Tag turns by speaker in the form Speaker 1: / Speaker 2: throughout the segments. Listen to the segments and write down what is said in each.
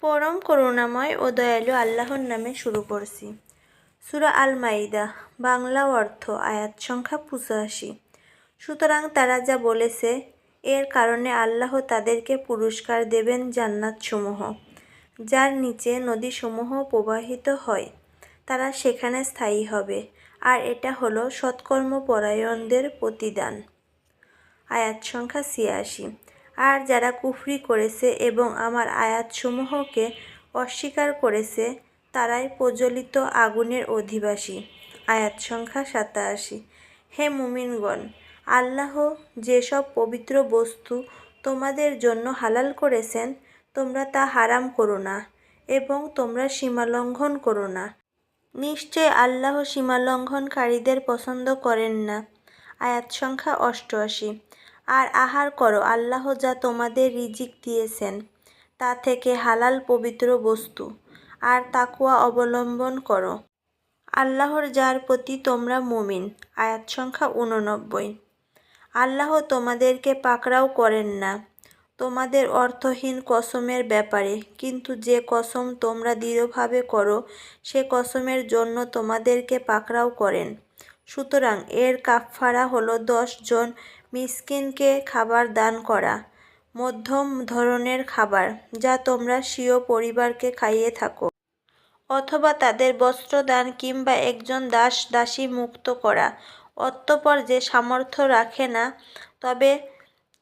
Speaker 1: পরম করুণাময় ও দয়ালু আল্লাহর নামে শুরু করছি। সুরা আল মাইদা বাংলা অর্থ, আয়াত সংখ্যা পঁচাশি। সুতরাং তারা যা বলেছে, এর কারণে আল্লাহ তাদেরকে পুরস্কার দেবেন জান্নাতসমূহ। যার নিচে নদীসমূহ প্রবাহিত হয়, তারা সেখানে স্থায়ী হবে, আর এটা হলো সৎকর্মপরায়ণদের প্রতিদান। আয়াত সংখ্যা ছিয়াশি। আর যারা কুফরি করেছে এবং আমার আয়াতসমূহকে অস্বীকার করেছে, তারাই প্রজ্বলিত আগুনের অধিবাসী। আয়াত সংখ্যা সাতাশি। হে মুমিনগণ, আল্লাহ যেসব পবিত্র বস্তু তোমাদের জন্য হালাল করেছেন, তোমরা তা হারাম করো না এবং তোমরা সীমালঙ্ঘন করো না। নিশ্চয় আল্লাহ সীমালঙ্ঘনকারীদের পছন্দ করেন না। আয়াত সংখ্যা অষ্টআশি। আর আহার করো, আল্লাহ যা তোমাদের রিজিক দিয়েছেন, তা থেকে হালাল পবিত্র বস্তু আর তাকুয়া অবলম্বন করো। আল্লাহর যার প্রতি তোমরা মুমিন, আয়াত সংখ্যা উননব্বই আল্লাহ তোমাদেরকে পাকড়াও করেন না, তোমাদের অর্থহীন কসমের ব্যাপারে, কিন্তু যে কসম তোমরা দৃঢ়ভাবে করো, সে কসমের জন্য তোমাদেরকে পাকড়াও করেন। সুতরাং এর কাফফারা হলো দশ জন মিসকিনকে খাবার দান করা, মধ্যম ধরনের খাবার যা তোমরা স্বীয় পরিবারকে খাইয়ে থাকো, অথবা তাদের বস্ত্রদান কিংবা একজন দাস দাসী মুক্ত করা। অতঃপর যে সামর্থ্য রাখে না, তবে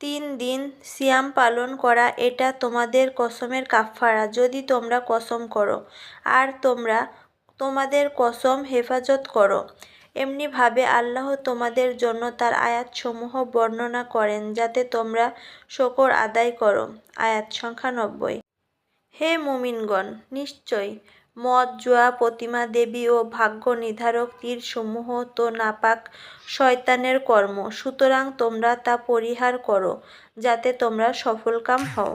Speaker 1: তিন দিন সিয়াম পালন করা এটা তোমাদের কসমের কাফফারা। যদি তোমরা কসম করো, আর তোমরা তোমাদের কসম হেফাজত করো এমনিভাবে আল্লাহ তোমাদের জন্য তার আয়াতসমূহ বর্ণনা করেন, যাতে তোমরা শকর আদায় করো। আয়াত সংখ্যা নব্বই। হে মুমিনগণ, নিশ্চয় মদ, জুয়া, প্রতিমা দেবী ও ভাগ্য নির্ধারক তীরসমূহ তো নাপাক শয়তানের কর্ম। সুতরাং তোমরা তা পরিহার করো, যাতে তোমরা সফলকাম হও।